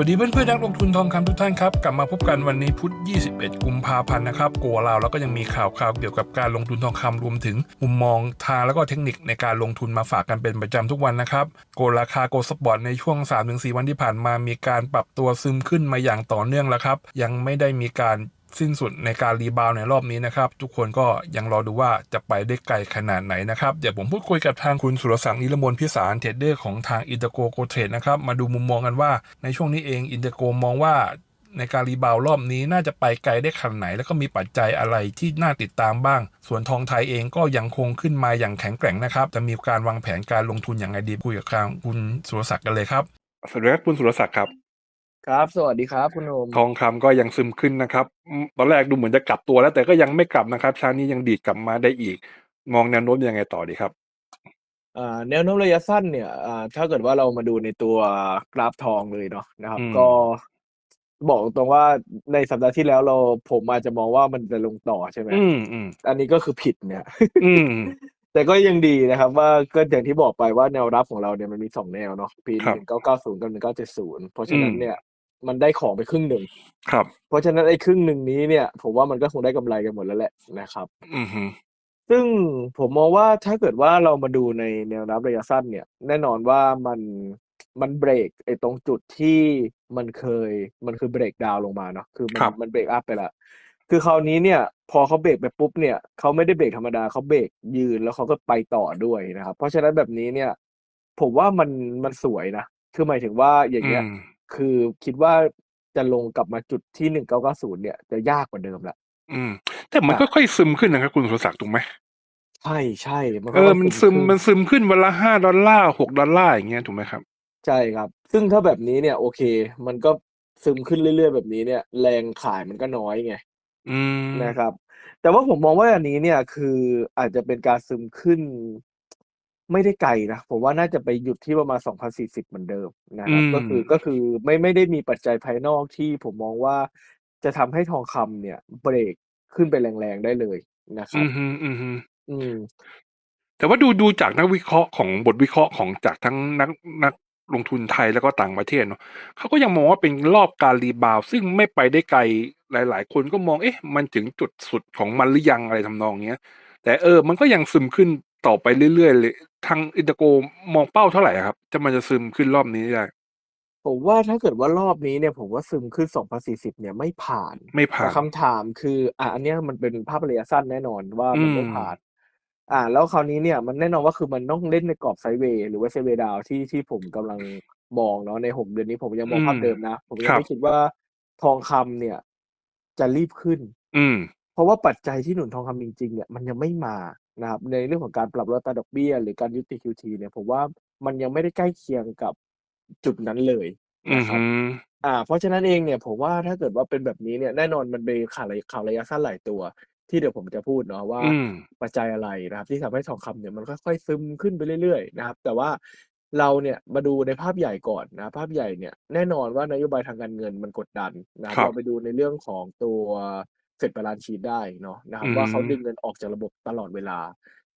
วัสดีเพื่อนๆนักลงทุนทองคำทุกท่านครับ กลับมาพบกันวันนี้พุธ 21 กุมภาพันธ์นะครับโกลาวแล้วก็ยังมีข่าวข่าวเกี่ยวกับการลงทุนทองคำรวมถึงมุมมองทางแล้วก็เทคนิคในการลงทุนมาฝากกันเป็นประจำทุกวันนะครับโกราคาโกสปอร์ตในช่วง 3-4 วันที่ผ่านมามีการปรับตัวซึมขึ้นมาอย่างต่อเนื่องแล้วครับ ยังไม่ได้มีการ สิ้นสุดในการรีบาวในรอบนี้นะครับ ทุกคนก็ยังรอดูว่าจะไปได้ไกลขนาดไหนนะครับ เดี๋ยวผมพูดคุยกับทางคุณสุรศักดิ์นิรมนพิสารเทรดเดอร์ของทางอินเตอร์โกโกเทรดนะครับมาดูมุมมองกันว่าในช่วงนี้เองอินเตอร์โกมองว่าในการรีบาวรอบนี้น่าจะไปไกลได้ขนาดไหน แล้วก็มีปัจจัยอะไรที่น่าติดตามบ้าง ส่วนทองไทยเองก็ยังคงขึ้นมาอย่างแข็งแกร่งนะครับ จะมีการวางแผนการลงทุนอย่างไรดีคุยกับทางคุณสุรศักดิ์กันเลยครับสวัสดีครับคุณสุรศักดิ์ครับ ครับ สวัสดีครับคุณโอมทองคำก็ยังซึมขึ้นนะครับอืมตอนแรกดูเหมือนจะกลับตัวแล้วแต่ก็ยังไม่กลับนะครับเช้านี้ยังดีดกลับมาได้อีก มองแนวโน้มยังไงต่อดีครับอ่าแนวโน้มระยะสั้นเนี่ยอ่าถ้าเกิดว่าเรามาดูในตัวกราฟทองเลยเนาะนะครับอืมก็บอกตรงว่าในสัปดาห์ที่แล้วเราผมอาจจะมองว่ามันจะลงต่อใช่ไหมอืมอืมอันนี้ก็คือผิดเนี่ยอืมแต่ก็ยังดีนะครับ ว่าก็อย่างที่บอกไปว่าแนวรับของเราเนี่ยมันมีสองแนวเนาะปีครับหนึ่งเก้าเก้าศูนย์กับหนึ่งเก้าเจ็ดศูนย์เพราะฉะนั้นอืมเนี่ย มันได้ของไปครึ่งหนึ่งครับ เพราะฉะนั้นไอ้ครึ่งหนึ่งนี้เนี่ย ผมว่ามันก็คงได้กำไรกันหมดแล้วแหละนะครับ อืมฮึซึ่งผมมองว่าถ้าเกิดว่าเรามาดูในแนวรับระยะสั้นเนี่ย แน่นอนว่ามันมันเบรกไอ้ตรงจุดที่มันเคยมันคือเบรกดาวน์ลงมาเนาะคือมันมันเบรกอัพไปละคือคราวนี้เนี่ย พอเขาเบรกไปปุ๊บเนี่ยเขาไม่ได้เบรกธรรมดาเขาเบรกยืนแล้วเขาก็ไปต่อด้วยนะครับ เพราะฉะนั้นแบบนี้เนี่ย ผมว่ามันมันสวยนะคือหมายถึงว่าอย่างเงี้ยอืม คือคิดว่าจะลงกลับมาจุดที่หนึ่งเก้าเก้าศูนย์เนี่ย จะยากกว่าเดิมละอืม แต่มันก็ค่อยซึมขึ้นนะครับคุณสุรศักดิ์ถูกไหมใช่ใช่มันเอก็อค่อยมันซึซึมมขึ้นมันซึมขึ้นวันละห้าดอลลาร์หกดอลลาร์อย่างเงี้ยถูกไหมครับ ใช่ครับ ซึ่งถ้าแบบนี้เนี่ย โอเค มันก็ซึมขึ้นเรื่อยๆแบบนี้เนี่ย แรงขายมันก็น้อยไงอืมนะครับ แต่ว่าผมมองว่าอันนี้เนี่ยคืออาจจะเป็นการซึมขึ้น ไม่ได้ไกลนะ ผมว่าน่าจะไปหยุดที่ประมาณ 2040 เหมือนเดิมนะครับอืมก็คือก็คือไม่ไม่ได้มีปัจจัยภายนอกที่ผมมองว่าจะทำให้ทองคำเนี่ยเบรกขึ้นไปแรงๆได้เลยนะครัอืบมฮึอืมฮึอืม แต่ว่าดูดูจากนักวิเคราะห์ของบทวิเคราะห์ของจากทั้งนักนักลงทุนไทยแล้วก็ต่างประเทศเนาะเขาก็ยังมองว่าเป็นรอบการรีบาวด์ซึ่งไม่ไปได้ไกลหลาย ๆ คนก็มองเอ๊ะ มันถึงจุดสุดของมันหรือยังอะไรทำนองเนี้ย แต่เออ มันก็ยังซึมขึ้น ต่อไปเรื่อยๆเลยทางอินเตอร์โกมองเป้าเท่าไหร่อะครับ จะมันจะซึมขึ้นรอบนี้ได้ผมว่าถ้าเกิดว่ารอบนี้เนี่ยผมว่าซึมขึ้น 2040 เนี่ยไม่ผ่าน ไม่ผ่าแต่นคำถามคืออะอันเนี้ยมันเป็นภาพระยะสั้นแน่นอนว่าอืมันมไม่ผ่าน อ่า แล้วคราวนี้เนี่ยมันแน่นอนว่าคือมันต้องเล่นในกรอบไซด์เวย์หรือว่าไซด์เวย์ดาวที่ที่ผมกำลังมองเนาะในหกเดือนนี้ผมยังมองอืมภาพเดิมนะ ผมยัคงรับไม่คิดว่าทองคำเนี่ย จะรีบขึ้น อืม เพราะว่าปัจจัยที่หนุนทองคำจริงๆเนี่ยมันยังไม่มา นะครับในเรื่องของการปรับลดอัตราดอกเบี้ย หรือการยุติ QT เนี่ยผมว่ามันยังไม่ได้ใกล้เคียงกับจุดนั้นเลยอืนะมครับฮึอ่า เพราะฉะนั้นเองเนี่ยผมว่าถ้าเกิดว่าเป็นแบบนี้เนี่ยแน่นอนมันเป็นข่าวระยะข่าวระยะสั้นหลายตัว ที่เดี๋ยวผมจะพูดเนาะว่าอืมปัจจัยอะไรนะครับ ที่ทำให้ทองคำเนี่ยมันค่อยๆซึมขึ้นไปเรื่อยๆนะครับ แต่ว่าเราเนี่ยมาดูในภาพใหญ่ก่อนนะภาพใหญ่เนี่ยแน่นอนว่านโยบายทางการเงินมันกดดันนะครับครับเราไปดูในเรื่องของตัว เฟดบาลานซ์ชีได้เนาะนะครัอืบว่าเขามดึงเงินออกจากระบบตลอดเวลา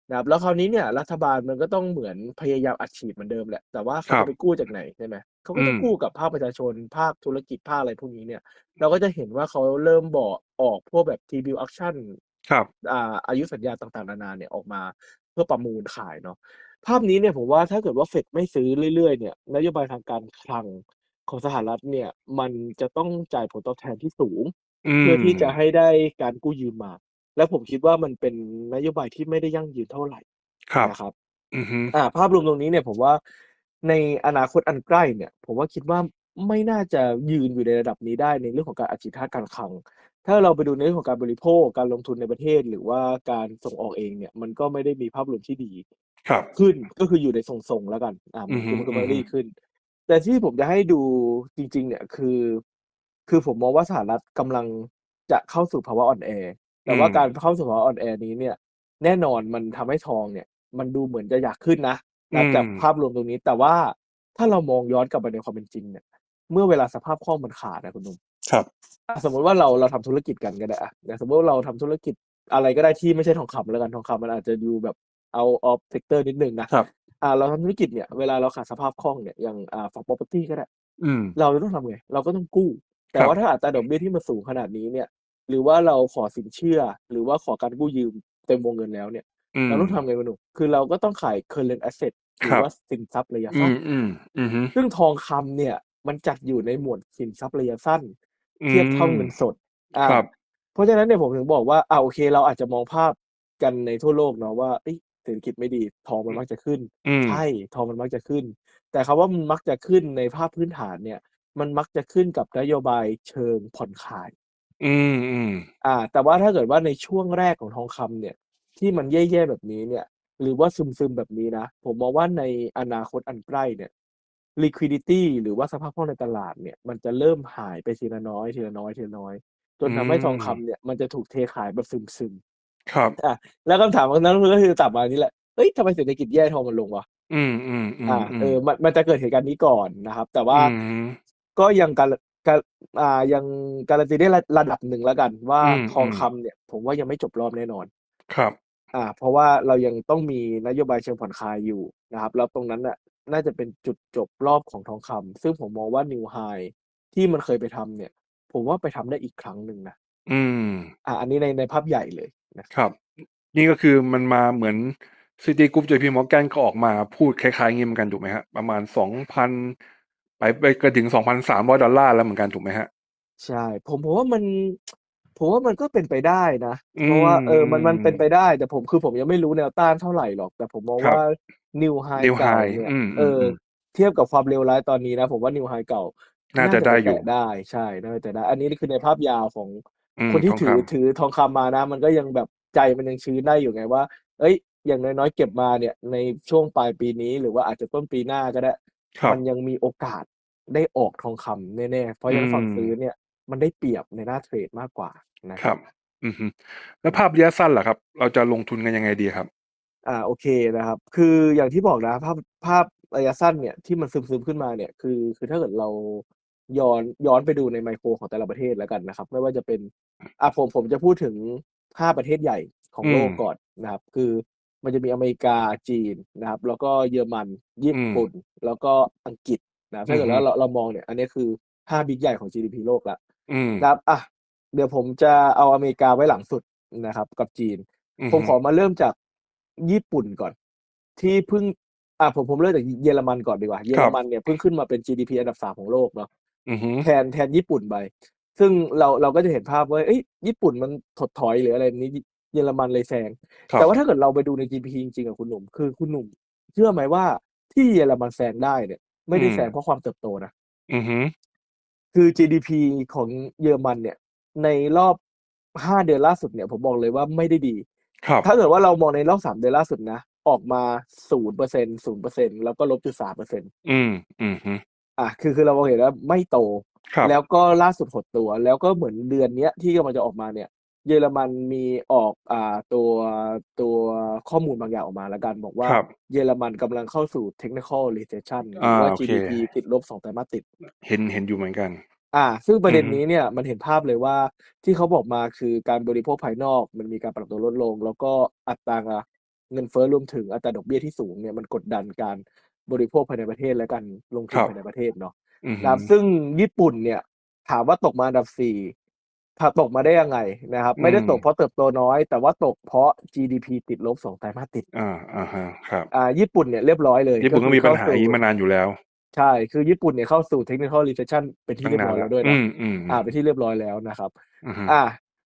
นะครับแล้วคราวนี้เนี่ยรัฐบาลมันก็ต้องเหมือนพยายามอัดฉีดเหมือนเดิมแหละ แต่ว่าคเขารับจะไปกู้จากไหนใช่ไหมเขาก็อืจะมกู้กับภาคประชาชนภาคธุรกิจภาคอะไรพวกนี้เนี่ย เราก็จะเห็นว่าเขาเริ่มบอกออกพวกแบบ T-bill auction ครับอ่าอายุสัญญาต่างๆนานาเนี่ยออกมาเพื่อประมูลขายเนาะภาพนี้เนี่ยผมว่าถ้าเกิดว่าเฟดไม่ซื้อเรื่อยๆเนี่ยนโยบายทางการคลัง ของสหรัฐเนี่ย มันจะต้องจ่ายผลตอบแทนที่สูง อืเพื่อมที่จะให้ได้การกู้ยืมมา แล้วผมคิดว่ามันเป็นนโยบายที่ไม่ได้ยั่งยืนเท่าไหร่ครับ นะครับ อืมฮึอ่าภาพรวมตรงนี้เนี่ยผมว่าในอนาคตอันใกล้เนี่ย ผมว่าคิดว่าไม่น่าจะยืนอยู่ในระดับนี้ได้ในเรื่องของการอัดฉีดธาตุการคลัง ถ้าเราไปดูในเรื่องของการบริโภคการลงทุนในประเทศ หรือว่าการส่งออกเองเนี่ย มันก็ไม่ได้มีภาพรวมที่ดี ครับ ขึ้นก็คืออยู่ในทรงๆแล้วกัน อ่าอืมันมคือฮึมันก็อืไม่มได้ฮึขึ้น แต่ที่ผมจะให้ดูจริง ๆ เนี่ย คือ คือผมมองว่าสหรัฐกำลังจะเข้าสู่ภาวะอ่อนแอ แต่อืว่ามการเข้าสู่ภาวะอ่อนแอนี้เนี่ย แน่นอนมันทำให้ทองเนี่ย มันดูเหมือนจะอยากขึ้นนะ อืนะจากมภาพรวมตรงนี้ แต่ว่าถ้าเรามองย้อนกลับไปในความเป็นจริงเนี่ย เมื่อเวลาสภาพคล่องมันขาดนะคุณหนุ่ม ครับอะสมมุติว่าเรา เราทำธุรกิจกันก็ได้อะนะสมมติว่าเราทำธุรกิจอะไรก็ได้ที่ไม่ใช่ทองคำแล้วกัน ทองคำมันอาจจะดูแบบเอาออฟเซกเตอร์นิดนึงนะ ครับ อ่าเราทำธุรกิจเนี่ยเวลาเราขาดสภาพคล่องเนี่ยอย่างอ่าฝั่ง property ก็ได้อืม เราจะต้องทำไงเราก็ต้องกู้ แต่ครับ ว่าถ้าอัตราดอกเบี้ยที่มันสูงขนาดนี้เนี่ย หรือว่าเราขอสินเชื่อ หรือว่าขอการกู้ยืมเต็มวงเงินแล้วเนี่ย อืมเราต้องทำไงคุณหนุ่มคือเราก็ต้องขาย current asset หรืครัอบว่าสินทรัพย์ระยะอืสั้น มอืม อืมฮึซึ่งทองคำเนี่ยมันจัดอยู่ในหมวดสินทรัพย์ระยะสั้น อืเทียบเท่าเงิมนสดอาครับ เพราะฉะนั้นเนี่ยผมถึงบอกว่าอ่าโอเค เราอาจจะมองภาพกันในทั่วโลกเนาะว่าเฮ้ยเศรษฐกิจไม่ดีทองมันมักจะขึ้นอืมใช่ทองมันมักจะขึ้น แต่คำว่ามันมักจะขึ้นในภาพพื้นฐานเนี่ย มันมักจะขึ้นกับนโยบายเชิงผ่อนคลาย อืมอืมอ่า แต่ว่าถ้าเกิดว่าในช่วงแรกของทองคำเนี่ย ที่มันแย่ๆแบบนี้เนี่ย หรือว่าซึมๆแบบนี้นะ ผมมองว่าในอนาคตอันใกล้เนี่ย liquidity หรือว่าสภาพคล่องในตลาดเนี่ย มันจะเริ่มหายไปทีละน้อยทีละน้อยทีละน้อย จนอืทำให้ทองมคำเนี่ยมันจะถูกเทขายแบบซึม ครับๆอ่าแล้วคำถามของนักลงทุนก็คือตามมานี้แหละเฮ้ยทำไมเศรษฐกิจแย่ทองมันลงวะ?อืมอืมอือ่ามอืเอมอมันมันจะเกิดเหตุการณ์นี้ก่อนนะครับ แต่ว่าอือฮึก็ยังการการอ่ายังการันตีได้ระระดับหนึ่งแล้วกันว่าอืมทองอืมคำเนี่ย ผมว่ายังไม่จบรอบแน่นอน ครับ อ่า เพราะว่าเรายังต้องมีนโยบายเชิงผ่อนคลายอยู่นะครับ แล้วตรงนั้นน่ะ น่าจะเป็นจุดจบรอบของทองคำซึ่งผมมองว่า New High ที่มันเคยไปทำเนี่ย ผมว่าไปทำได้อีกครั้งหนึ่งนะ อืม อ่า อันนี้ในในภาพใหญ่เลยนะครับ นี่ก็คือมันมาเหมือน Citigroup JP Morgan ก็ออกมาพูดคล้ายๆงี้เหมือนกันถูกไหมครับ?ประมาณ 2,000 ไปไปไปถึง $2,300 แล้วเหมือนกันถูกไหมครับ?ใช่ ผมผมว่ามัน ผมว่ามันก็เป็นไปได้นะ อืเพราะว่าเออมันมันมเป็นไปได้ แต่ผมคือผมยังไม่รู้แนวต้านเท่าไรหรอก แต่ผมมองครัว่าบ New High New เก่า High เนี่ย อืเออมๆๆเทียบกับความเลวร้ายตอนนี้นะ ผมว่า New High เก่าน่าน่าจะจะได้ไปอยู่ แตะได้ ใช่ น่าจะแตะได้ อันนี้คือในภาพยาวของอืม คนที่ทองถืคอำถือทองคำมานะ มันก็ยังแบบใจมันยังชื้นได้อยู่ไงว่าเฮ้ย อย่างน้อยๆเก็บมาเนี่ย ในช่วงปลายปีนี้หรือว่าอาจจะต้นปีหน้าก็ได้ครัมับนยังมีโอกาสได้ออกทองคำแน่ๆ เพราะอืฉะนั้นฝั่งซื้อมเนี่ย มันได้เปรียบในหน้าเทรดมากกว่านะคครัรับบอือฮึแล้วภาพระยะสั้นล่ะครับ เราจะลงทุนกันยังไงดีครับ?อ่าโอเคนะครับ คืออย่างที่บอกนะ ภาพภาพระยะสั้นเนี่ยที่มันซึมๆขึ้นมาเนี่ย คือคือถ้าเกิดเรา ย้อนย้อนไปดูในไมโครของแต่ละประเทศแล้วกันนะครับ ไม่ว่าจะเป็นอ่าผมผมจะพูดถึง5ประเทศใหญ่ของอืโลมกก่อนนะครับ คือมันจะมีอเมริกาจีนนะครับ แล้วก็เยอรมันญี่อืมปุ่น แล้วก็อังกฤษนะครับอืถ้าอเกิดฮึว่าเราเรามองเนี่ย อันนี้คือ5 Big ใหญ่ของ GDP โลกแล้วอืมนะครับอ่าเดี๋ยวผมจะเอาอเมริกาไว้หลังสุดนะครับ กับจีนอือผมฮึขอมาเริ่มจากญี่ปุ่นก่อน ที่เพิ่งอ่าผมผมเริ่มจากเยอรมันก่อนดีกว่า เยอครรับมันเนี่ยเพิ่งขึ้นมาเป็น GDP อันดับ3ของโลกเนาะ อือฮึแทนแทนญี่ปุ่นไป ซึ่งเราเราก็จะเห็นภาพว่าเฮ้ยญี่ปุ่นมันถดถอยหรืออะไรนี้เยอรมันเลยแซง ครัแต่บ ว่าถ้าเกิดเราไปดูใน GDP จริงๆอะคุณหนุ่ม คือคุณหนุ่ม เชื่อไหมว่าที่เยอรมันแซงได้เนี่ย ไม่อืได้ม แซงเพราะความเติบโตนะ อือฮึคือ GDP ของเยอรมันเนี่ย ในรอบ5เดือนล่าสุดเนี่ย ผมบอกเลยว่าไม่ได้ดี ครับ ถ้าเกิดว่าเรามองในรอบ3เดือนล่าสุดนะ ออกมา0% 0%แล้วก็ -3% อืม อือฮึ อ่าคือคือเรามองเห็นว่าไม่โตครับแล้วก็ล่าสุดหดตัว แล้วก็เหมือนเดือนเนี้ยที่กำลังจะออกมาเนี่ย เยอรมันมีออกอ่าตัวตัวข้อมูลบางอย่างออกมาแล้วกัน บอกว่าครับ เยอรมันกำลังเข้าสู่ technical recession หอารือว่า โอเค GDP ติดลบ2ไตรมาสติด เห็นเห็นอยู่เหมือนกัน อ่า ซึ่งปอืระเด็อนฮึนี้เนี่ยมันเห็นภาพเลยว่าที่เขาบอกมาคือการบริโภคภายนอก มันมีการปรับตัวลดลง แล้วก็อัตราเงินเฟ้อรวมถึงอัตราดอกเบี้ยที่สูงเนี่ยมันกดดันการ บริโภคภายในประเทศและการลงทุคนรับภายในประเทศเนาะอือนะฮึครับซึ่งญี่ปุ่นเนี่ยถามว่าตกมาอันดับ4ถาตกมาได้ยังไงนะครับอืไม่ได้ตกมเพราะเติบโตน้อย แต่ว่าตกเพราะ GDP ติดลบ2ไตรมาสติดอาอะฮะครับอ่าญี่ปุ่นเนี่ยเรียบร้อยเลยญี่ก็ปุ่นคืก็อมีเขปั้าญหาสู่อย่างงี้มานานอยู่แล้ว ใช่คือญี่ปุ่นเนี่ยเข้าสู่ technical recession เป็นที่ตั้งเรียบนาร้อนยแล้แล้ววด้วยอืนะมอ่าๆเป็นที่เรียบร้อยแล้วนะครับๆอือฮึอา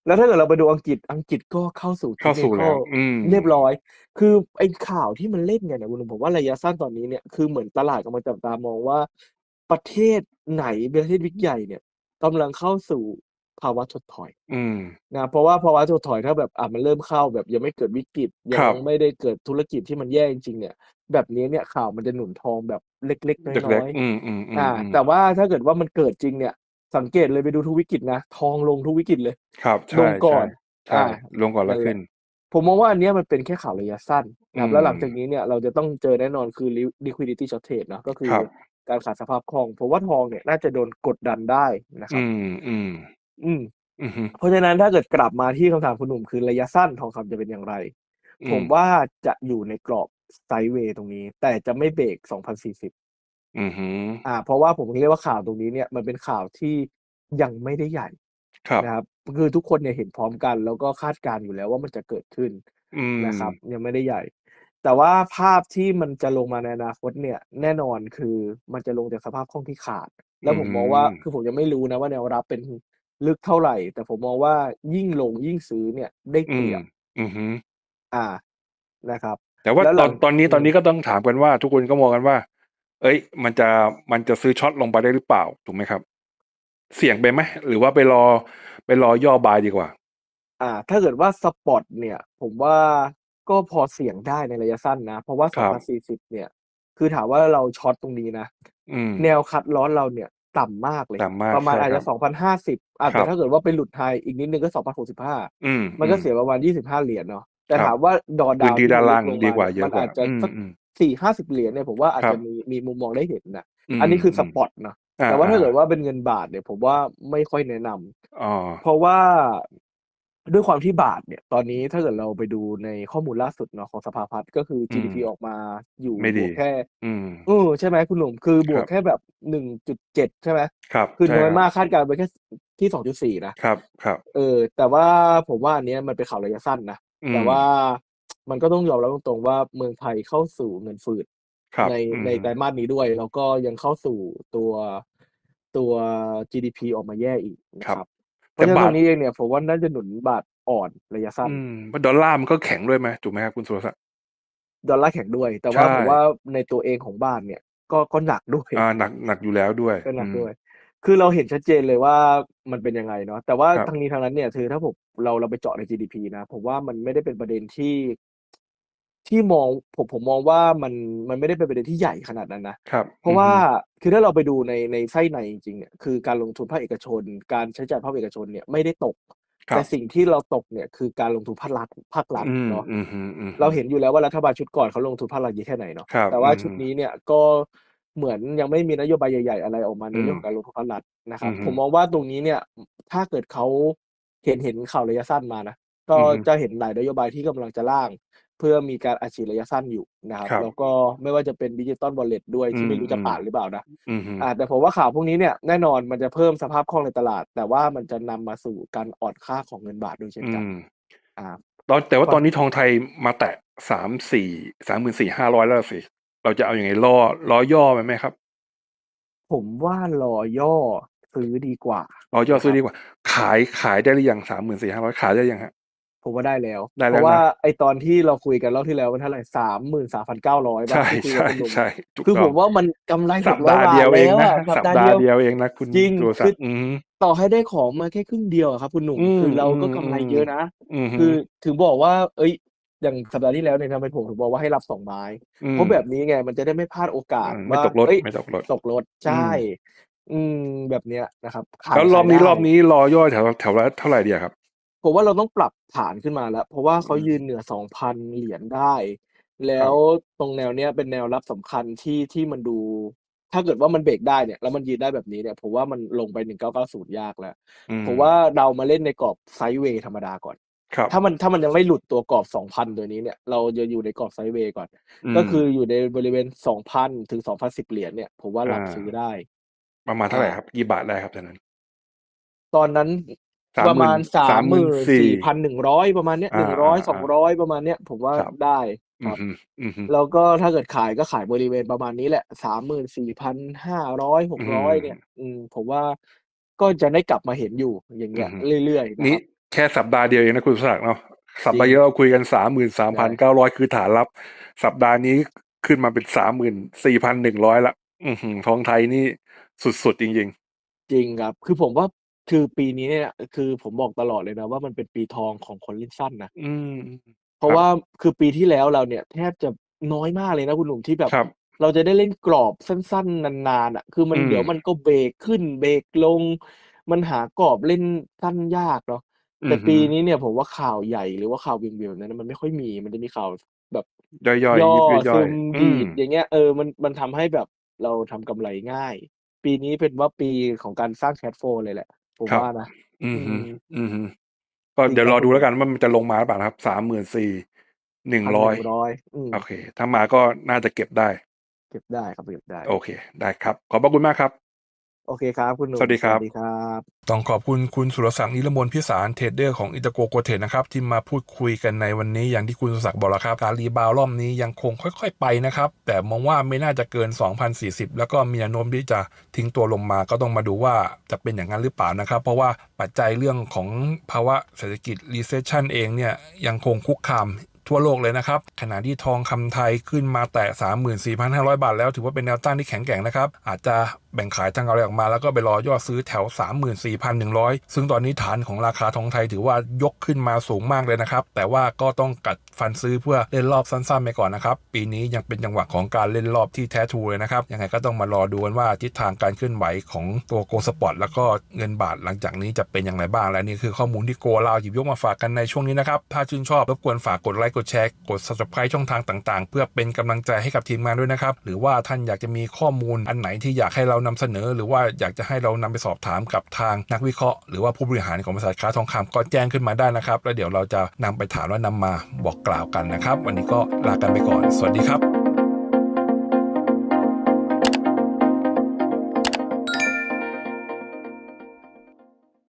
แล้วถ้าเกิดเราไปดูอังกฤษอังกฤษก็เข้าสู่เข้าสู่แล้ technical วอืมเรียบร้อย คือไอ้ข่าวที่มันเล่นกันน่ะคุณหนุ่มผมว่าระยะสั้นตอนนี้เนี่ยคือเหมือนตลาดกำลังจับตามองว่า ประเทศไหนประเทศ Big ใหญ่เนี่ยกำลังเข้าสู่ภาวะถดถอย อืมนะเพราะว่าภาวะถดถอยถ้าแบบอ่ามันเริ่มเข้าแบบยังไม่เกิดวิกฤตยัครังบไม่ได้เกิดธุรกิจที่มันแย่จริงๆเนี่ย แบบนี้เนี่ยข่าวมันจะหนุนทองแบบเล็กๆเล็น้อกยๆอืมๆอ่าๆแต่ๆๆว่าถ้าเกิดว่ามันเกิดจริงเนี่ย สังเกตเลยไปดูทุกวิกฤตนะทองลงทุกวิกฤตเลย ครับใชลงก่อ่นๆใช่อาลงก่อนแล้นั่วนแหขึละ้น ผมมองว่าอันเนี้ยมันเป็นแค่ข่าวระยะสั้นอืนะครับแล้วหลังจากมนี้เนี่ยเราจะต้องเจอแน่นอนคือลิ liquidity shortage เนาะก็คืคอรับการขาดสภาพคล่องผมว่าทองเนี่ยน่าจะโดนกดดันได้นะคอืรับมอืมอืมอือฮึเพราะฉะนั้นถ้าเกิดกลับมาที่คำถามคุณหนุ่มคือระยะสั้นทองคำจะเป็นอย่างไรอืผมมว่าจะอยู่ในกรอบไซด์เวย์ตรงนี้ แต่จะไม่เบรก2,040 อือฮึ อ่า เพราะว่าผมเรียกว่าข่าวตรงนี้เนี่ย มันเป็นข่าวที่ยังไม่ได้ใหญ่ครับ นะครับ คือทุกคนเนี่ยเห็นพร้อมกัน แล้วก็คาดการณ์อยู่แล้วว่ามันจะเกิดขึ้นอืมนะครับยังไม่ได้ใหญ่ แต่ว่าภาพที่มันจะลงมาในอนาคตเนี่ย แน่นอนคือมันจะลงจากสภาพคล่องที่ขาด แล้วผมมองว่าอืมคือผมยังไม่รู้นะว่าแนวรับเป็นลึกเท่าไหร่แต่ผมมองว่ายิ่งลงยิ่งซื้อเนี่ยได้อืเปรีม ยบ อือฮึอ่านะครับ แต่ว่าแล้วหตลัอนงตอนนี้ อืตอนม นี้ก็ต้องถามกันว่า ทุกคนก็มองกันว่า เอ้ย มันจะมันจะซื้อช็อตลงไปได้หรือเปล่าถูกไหมครับ เสี่ยงไปไหมหรือว่าไปรอไปรอย่อบายดีกว่า อ่า ถ้าเกิดว่าสปอตเนี่ย ผมว่าก็พอเสี่ยงได้ในระยะสั้นนะ เพราะว่าครับ2040เนี่ย คือถามว่าเราช็อตตรงนี้นะอืมแนวคัดลอสเราเนี่ยต่ำมากเลยต่ำมากประมาณใช่อาจครัจะบ2,050อะครัแต่บถ้าเกิดว่าไปหลุดไฮอีกนิดนึงก็2,065อืมมันก็อืมเสียประมาณ25เหรียญเนาะแต่ครับถามว่าดอพื้ดานวที่ที่ด้ามันนลล่าดงลงดีมากว่าเนี่ยเยมัอะนกว่าอาจจะอืมสักอืม สี่ห้าสิบเหรียญเนี่ยผมว่าอาจครัจะบมีมีมุมมองได้เห็นนะอืมอันนี้คืออืสมปอตเนาะอ่าแต่ว่าถ้าอ่าเกิดว่าเป็นเงินบาทเนี่ยผมว่าไม่ค่อยแนะนำอ๋อเพราะว่าด้วยความที่บาทเนี่ย ตอนนี้ถ้าเกิดเราไปดูในข้อมูลล่าสุดเนาะของสภาพัฒน์ก็คืออืม GDP ออกมาอยู่ไม่บดีวกแค่อืมเออใช่ไหมคุณหนุ่มคือบวคกรับแค่แบบหนึ่งจุดเจ็ดใช่ไหมครับคือใช่น้อยครับมากคาดการณ์ไปแค่ที่สองจุดสี่นะครับ ครับ เออ แต่ว่าผมว่าอันเนี้ยมันเป็นข่าวระยะสั้นนะอืแต่มว่า มันก็ต้องยอมรับตรงๆว่าเมืองไทยเข้าสู่เงินฝืดครับในอืมในไตรมาสนี้ด้วย แล้วก็ยังเข้าสู่ตัวตัว GDP ออกมาแย่อีกนะครัครับบเพแต่ราะฉะนั้นบาตรทงนี้เองเนี่ยผมว่าน่าจะหนุนบาทอ่อนระยะสั้นอืมเพราะดอลลาร์มันก็แข็งด้วยไหมถูกไหมครับคุณสุรศักดิ์ดอลลาร์แข็งด้วย แต่ว่าใช่ผมว่าในตัวเองของบ้านเนี่ย ก็ก็หนักด้วยอ่าหนักหนักอยู่แล้วด้วยก็หนัอืกมด้วย คือเราเห็นชัดเจนเลยว่ามันเป็นยังไงเนาะแต่ว่าครับทั้งนี้ทั้งนั้นเนี่ยคือถ้าผมเราเราไปเจาะใน GDP นะผมว่ามันไม่ได้เป็นประเด็นที่ ที่มอง ผม ผมมองว่ามัน มันไม่ได้เป็นประเด็นที่ใหญ่ขนาดนั้นนะ ครับ เพราะอืมว่าคือถ้าเราไปดูใน ในไส้ในจริง ๆ เนี่ย คือการลงทุนภาคเอกชน การใช้จ่ายภาคเอกชนเนี่ยไม่ได้ตกครัแต่บสิ่งที่เราตกเนี่ย คือการลงทุนภาครัฐ ภาครัฐอืมเนาะ อืมอืมอืมเราเห็นอยู่แล้วว่า รัฐบาลชุดก่อนเขาลงทุนภาครัฐเยอะแค่ไหนเนาะ ครับ แต่ว่าอืมชุดนี้เนี่ย ก็เหมือนยังไม่มีนโยบายใหญ่ ๆ อะไรออกมาในอืมเรื่องของการลงทุนภาครัฐนะครับอือฮึผมมองว่าตรงนี้เนี่ย ถ้าเกิดเขา เห็น เห็นข่าวระยะสั้นมานะ ก็อือฮึ จะเห็นหลายนโยบายที่กำลังจะร่างเพื่อมีการอัดฉีดระยะสั้นอยู่นะครับครับ แล้วก็ไม่ว่าจะเป็นดิจิตอลวอลเล็ตด้วยอืที่มไม่รู้จะอืมผ่านหรือเปล่านะอืมฮึอ่าแต่ผมว่าข่าวพวกนี้เนี่ยแน่นอนมันจะเพิ่มสภาพคล่องในตลาด แต่ว่ามันจะนำมาสู่การอ่อนค่าของเงินบาทด้วยเช่นอืกันมอ่าตอนแต่ว่าก็ตอนนี้ทองไทยมาแตะสามสี่สามหมื่นสี่ห้าร้อยแล้วสิเราจะเอาอย่างไงรอรอย่อไหมไหมครับ ผมว่ารอย่อซื้อดีกว่ารอย่อนะคซื้อรับดีกว่า ขายขายได้หรือยังสามหมื่นสี่ห้าร้อยขายได้ยังฮะ ผมว่าได้แล้วได้เพแล้วราะว่านะไอตอนที่เราคุยกันรอบที่แล้วมันเท่าไหร่สามหมื่นสามพันเก้าร้อยบาทใช่ที่คุยกับใช่คุณหนุ่มใช่ถูกคือต้ผองมว่ามันกำไรสัสิปบร้อยดาห์บาทเดียวเองแล้วนะอะสัสัปปดาห์ดาเดีห์ยวเดียวเองนะคุณจริงสุรศัคืกอดิ์อืมต่อให้ได้ของมาแค่ครึ่งเดียวอะครับ คุณหนุ่มอืมคือเราอืก็มกำไรอืมเยอะนะอืมคือถึงบอกว่า เอ้ยอย่างสัปดาห์ที่แล้วเนี่ยทำไมผมถึงบอกว่าให้รับสองไม้อืเพมราะแบบนี้ไงมันจะได้ไม่พลาดโอกาสอืมไม่ว่าตกรถเอ้ยไม่ตกรถตกรถอืใช่มอืมแบบเนี้ยนะครับขาแล้ยวรอขาบยนี้ได้รอบนี้รอย่อแถวแถวละเท่าไหร่ดีอะครับ ผมว่าเราต้องปรับฐานขึ้นมาแล้ว เพราะว่าเขาอืมยืนเหนือสองพันเหรียญได้ แล้ครัวบตรงแนวเนี้ยเป็นแนวรับสำคัญที่ที่มันดู ถ้าเกิดว่ามันเบรกได้เนี่ย แล้วมันยืนได้แบบนี้เนี่ยผมว่ามันลงไปหนึ่งเก้าเก้าศูนย์ยากแล้วอืมผมว่าเรามาเล่นในกรอบไซด์เวย์ธรรมดาก่อน ครับ ถ้ามันถ้ามันยังไม่หลุดตัวกรอบสองพันตัวนี้เนี่ย เราจะอยู่ในกรอบไซด์เวย์ก่อนอืก็มคืออยู่ในบริเวณสองพันถึงสองพันสิบเหรียญเนี่ยผมว่ารับอ่าซื้อได้ ประมาณเท่าไหร่อ่าครับกี่บาทได้ครับตอนนั้น ตอนนั้นสาม ประหมื่มาณนสาสามมหหมื่มื่นนสี่สี่พันหนึ่งร้อยประมาณเนี้ยหอ่านึ่งร้อยอ่าสองอ่าร้อยประมาณเนี้ย ผมว่าครับได้คอืรัมบฮึอืมฮึแล้วก็ถ้าเกิดขายก็ขายบริเวณประมาณนี้แหละสามหมื่นสี่พันห้าร้อยหกอืร้อยมเนี่ย อืมผมว่าก็จะได้กลับมาเห็นอยู่อย่างอืเงี้มยฮึเรื่อยๆนะนี่ครับแค่สัปดาห์เดียวเองนะคุณสุรศักดิ์เนาะสัปจริดาห์งที่แล้วเราคุยกันสามหมื่นสามพัใช่นเก้าร้อยคือฐานรับ สัปดาห์นี้ขึ้นมาเป็นสามหมื่นสี่พันหนึ่งร้อยละอือหือทองไทยนี่สุดๆจริงจริงครับ คือผมว่า คือปีนี้เนี่ย คือผมบอกตลอดเลยนะว่า มันเป็นปีทองของคนเล่นสั้นนะๆอืม เพราะครับ ว่า คือปีที่แล้วเราเนี่ยแทบจะน้อยมากเลยนะคุณหนุ่มที่แบบ ครับ เราจะได้เล่นกรอบสั้น ๆ นาน ๆอะคือมันอืมเดี๋ยวมันก็เบรกขึ้น เบรกลง มันหากรอบเล่นสั้นยากเนาะอืแต่อปีหือนี้เนี่ยผมว่าข่าวใหญ่ หรือว่าข่าววิ่งๆแบบนั้นมันไม่ค่อยมี มันจะมีข่าวแบบย่อยๆย่อยิบย่ซึอย ม ๆ อืดีม ด อย่างเงี้ย เออ มัน มันทำให้แบบเราทำกำไรง่าย ปีนี้เป็นว่าปีของการสร้างแคชโฟเลยแหละ ผมครับ ว่านะอือืมฮึมอืมฮึก็จริงเดี๋ยวครรัอบคุดูณหแล้นุ่วมกันว่ามันจะลงมาหรือเปล่านะครับสามหมื่นสี่หนึ่งพันหร้อยนึ่งร้อยอืม โอเค ถ้ามาก็น่าจะเก็บได้ เก็บได้ครับเก็บได้โอเค ได้ครับ ขอบพระคุณมากครับ โอเคครับคุณหนุ่มสวัสดีครับสวัสดีครับ ต้องขอบคุณคุณสุรศักดิ์นิรมนพิสารเทรดเดอร์ของอิตาโกโกเทรดนะครับ ที่มาพูดคุยกันในวันนี้อย่างที่คุณสุรศักดิ์บอกแล้วครับการรีบาวด์รอบนี้ยังคงค่อยๆไปนะครับ แต่มองว่าไม่น่าจะเกิน 2,040 แล้วก็มีแนวโน้มที่จะทิ้งตัวลงมาก็ต้องมาดูว่าจะเป็นอย่างนั้นหรือเปล่านะครับ เพราะว่าปัจจัยเรื่องของภาวะเศรษฐกิจ recession เองเนี่ยยังคงคุกคามทั่วโลกเลยนะครับ ขณะที่ทองคำไทยขึ้นมาแตะ 34,500 บาทแล้ว ถือว่าเป็นแนวต้านที่แข็งแกร่งนะครับ อาจจะ แบ่งขายทางอะไรออกมา แล้วก็ไปรอยอดซื้อแถว 34,100 ซึ่งตอนนี้ฐานของราคาทองไทยถือว่ายกขึ้นมาสูงมากเลยนะครับ แต่ว่าก็ต้องกัดฟันซื้อเพื่อเล่นรอบสั้นๆไปก่อนนะครับ ปีนี้ยังเป็นจังหวะของการเล่นรอบที่แท้ทูเลยนะครับ ยังไงก็ต้องมารอดูกันว่าทิศทางการเคลื่อนไหวของตัวโกสปอร์ตแล้วก็เงินบาทหลังจากนี้จะเป็นอย่างไรบ้าง และนี่คือข้อมูลที่โกเราหยิบยกมาฝากกันในช่วงนี้นะครับ ถ้าชื่นชอบรบกวนฝากกดไลค์กดแชร์กด subscribe ช่องทางต่างๆ เพื่อเป็นกำลังใจให้กับทีมงานด้วยนะครับ หรือว่าท่านอยากจะมีข้อมูลอันไหนที่อยากให้เรานำเสนอ หรือว่าอยากจะให้เรานำไปสอบถามกับทางนักวิเคราะห์หรือว่าผู้บริหารของบริษัทค้าทองคำก็แจ้งขึ้นมาได้นะครับ แล้วเดี๋ยวเราจะนำไปถามและนำมาบอกกล่าวกันนะครับ วันนี้ก็ลากันไปก่อน สวัสดีครับ